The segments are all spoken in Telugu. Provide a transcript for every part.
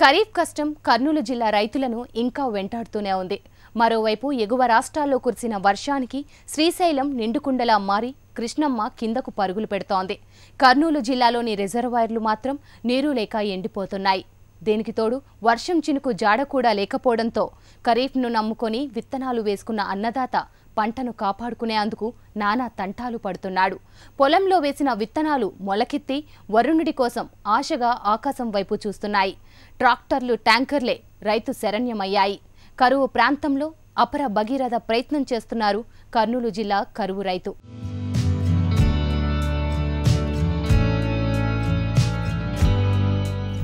ఖరీఫ్ కష్టం కర్నూలు జిల్లా రైతులను ఇంకా వెంటాడుతూనే ఉంది. మరోవైపు ఎగువ రాష్ట్రాల్లో కురిసిన వర్షానికి శ్రీశైలం నిండుకుండలా మారి కృష్ణమ్మ కిందకు పరుగులు పెడుతోంది. కర్నూలు జిల్లాలోని రిజర్వాయర్లు మాత్రం నీరు లేక ఎండిపోతున్నాయి. దీనికి తోడు వర్షం చినుకు జాడ కూడా లేకపోవడంతో ఖరీఫ్ను నమ్ముకొని విత్తనాలు వేసుకున్న అన్నదాత పంటను కాపాడుకునేందుకు నానా తంటాలు పడుతున్నాడు. పొలంలో వేసిన విత్తనాలు మొలకెత్తి వరుణుడి కోసం ఆశగా ఆకాశం వైపు చూస్తున్నాయి. ట్రాక్టర్లు ట్యాంకర్లే రైతు శరణ్యమయ్యాయి. కరువు ప్రాంతంలో అపర భగీరథ ప్రయత్నం చేస్తున్నారు కర్నూలు జిల్లా కరువు రైతు.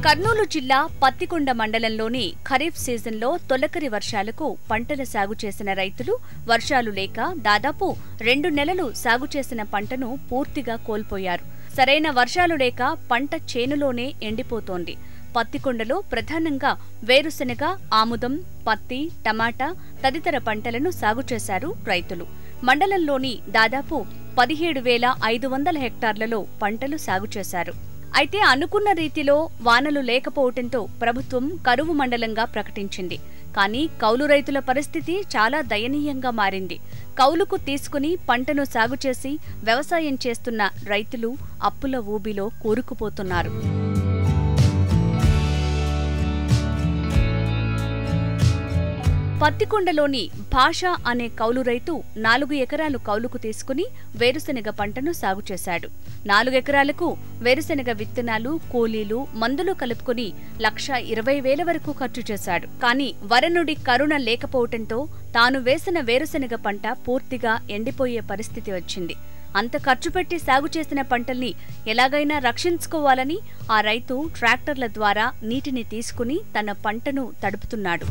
కర్నూలు జిల్లా పత్తికొండ మండలంలోని ఖరీఫ్ సీజన్లో తొలకరి వర్షాలకు పంటల సాగు చేసిన రైతులు వర్షాలు లేక దాదాపు రెండు నెలలు సాగు చేసిన పంటను పూర్తిగా కోల్పోయారు. సరైన వర్షాలు లేక పంట చేనులోనే ఎండిపోతోంది. పత్తికొండలో ప్రధానంగా వేరుశెనగ ఆముదం పత్తి టమాటా తదితర పంటలను సాగు చేశారు రైతులు. మండలంలోని దాదాపు పదిహేడు వేల ఐదు వందల హెక్టార్లలో పంటలు సాగు చేశారు. అయితే అనుకున్న రీతిలో వానలు లేకపోవటంతో ప్రభుత్వం కరువు మండలంగా ప్రకటించింది. కానీ కౌలు రైతుల పరిస్థితి చాలా దయనీయంగా మారింది. కౌలుకు తీసుకుని పంటను సాగు చేసి వ్యవసాయం చేస్తున్న రైతులు అప్పుల ఊబిలో కూరుకుపోతున్నారు. పత్తికొండలోని భాష అనే కౌలు రైతు నాలుగు ఎకరాలు కౌలుకు తీసుకుని వేరుశెనగ పంటను సాగు చేశాడు. నాలుగెకరాలకు వేరుశెనగ విత్తనాలు కూలీలు మందులు కలుపుకుని లక్ష ఇరవై వేల వరకు ఖర్చు చేశాడు. కానీ వరనుడి కరుణ లేకపోవటంతో తాను వేసిన వేరుశెనగ పంట పూర్తిగా ఎండిపోయే పరిస్థితి వచ్చింది. అంత ఖర్చు పెట్టి సాగు చేసిన పంటల్ని ఎలాగైనా రక్షించుకోవాలని ఆ రైతు ట్రాక్టర్ల ద్వారా నీటిని తీసుకుని తన పంటను తడుపుతున్నాడు.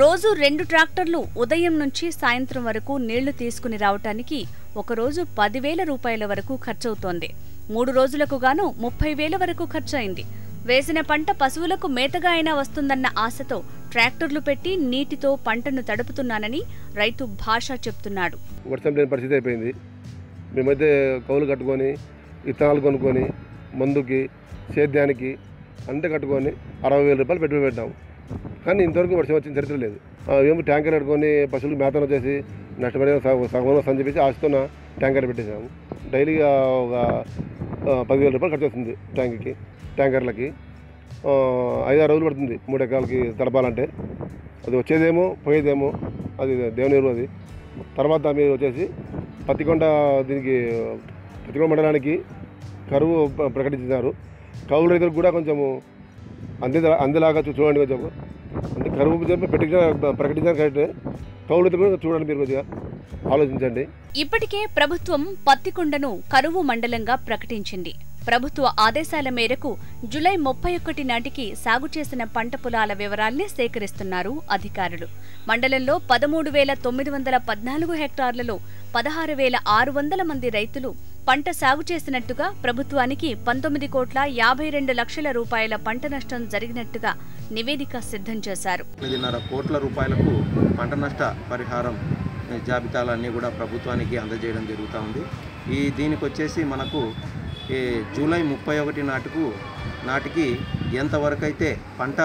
రోజు రెండు ట్రాక్టర్లు ఉదయం నుంచి సాయంత్రం వరకు నీళ్ళు తీసుకుని రావటానికి ఒకరోజు పదివేల రూపాయల వరకు ఖర్చవుతోంది. మూడు రోజులకు గాను ముప్పై వేల వరకు ఖర్చయింది. వేసిన పంట పశువులకు మేతగా అయినా వస్తుందన్న ఆశతో ట్రాక్టర్లు పెట్టి నీటితో పంటను తడుపుతున్నానని రైతు భాష చెప్తున్నాడు. వర్షం లేని పరిస్థితి అయిపోయింది. మేమైతే కౌలు కట్టుకొని విత్తనాలు కొనుక్కొని మందుకి సేద్యానికి అంతే కట్టుకొని అరవై వేల రూపాయలు పెట్టుబడి పెట్టాము కానీ ఇంతవరకు వర్షం వచ్చిన చరిత్ర లేదు. ఏమో ట్యాంకర్ అడుకొని పశువులు మేతను వచ్చేసి నష్టపడే సగం సగం చెప్పేసి ఆశతోన ట్యాంకర్ పెట్టేసాము డైలీగా ఒక పదివేల రూపాయలు ఖర్చు వస్తుంది ట్యాంక్కి ట్యాంకర్లకి. ఐదారు రోజులు పడుతుంది మూడు ఎకరాలకి తడపాలంటే అది వచ్చేదేమో పోయేదేమో అది దేవుని ఎరువు అది. తర్వాత మీరు వచ్చేసి పత్తికొండ దీనికి పత్తికొండ మండలానికి కరువు ప్రకటించినారు కౌలు రైతులకు కూడా కొంచెము అందే అందేలాగా చూడండి కొంచెం అంటే కరువు చెప్పి ప్రకటించారు కరెక్టే కౌలు కూడా చూడండి మీరు కొద్దిగా. ఆలోచించండి. ఇప్పటికే ప్రభుత్వం పత్తికొండను కరువు మండలంగా ప్రకటించింది. ప్రభుత్వ ఆదేశాల మేరకు జులై ముప్పై ఒకటి నాటికి సాగు చేసిన పంట పొలాల వివరాల్ని సేకరిస్తున్నారు అధికారులు. మండలంలో పదమూడు వేల తొమ్మిది వందల పద్నాలుగు హెక్టార్లలో పదహారు వేల ఆరు వందల మంది రైతులు పంట సాగు చేసినట్టుగా ప్రభుత్వానికి పంతొమ్మిది కోట్ల యాభై రెండు లక్షల రూపాయల పంట నష్టం జరిగినట్టుగా నివేదిక సిద్ధం చేశారు. కోట్ల రూపాయలకు పంట నష్ట పరిహారం జాబితాలన్నీ కూడా ప్రభుత్వానికి అందజేయడం జరుగుతూ ఉంది. ఈ దీనికి వచ్చేసి మనకు ఈ జూలై ముప్పై ఒకటి నాటుకు నాటికి ఎంతవరకు అయితే పంట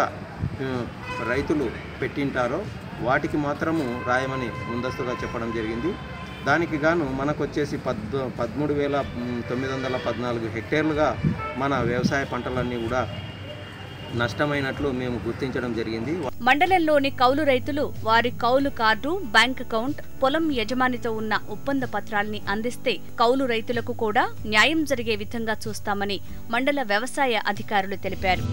రైతులు పెట్టింటారో వాటికి మాత్రము రాయమని ముందస్తుగా చెప్పడం జరిగింది. దానికి గాను మనకు వచ్చేసి పద్ పదమూడు వేల తొమ్మిది వందల పద్నాలుగు హెక్టేర్లుగా మన వ్యవసాయ పంటలన్నీ కూడా నష్టమైనట్లు మేము గుర్తించడం జరిగింది. మండలంలోని కౌలు రైతులు వారి కౌలు కార్డు బ్యాంక్ అకౌంట్ పొలం యజమానితో ఉన్న ఒప్పంద పత్రాల్ని అందిస్తే కౌలు రైతులకు కూడా న్యాయం జరిగే విధంగా చూస్తామని మండల వ్యవసాయ అధికారులు తెలిపారు.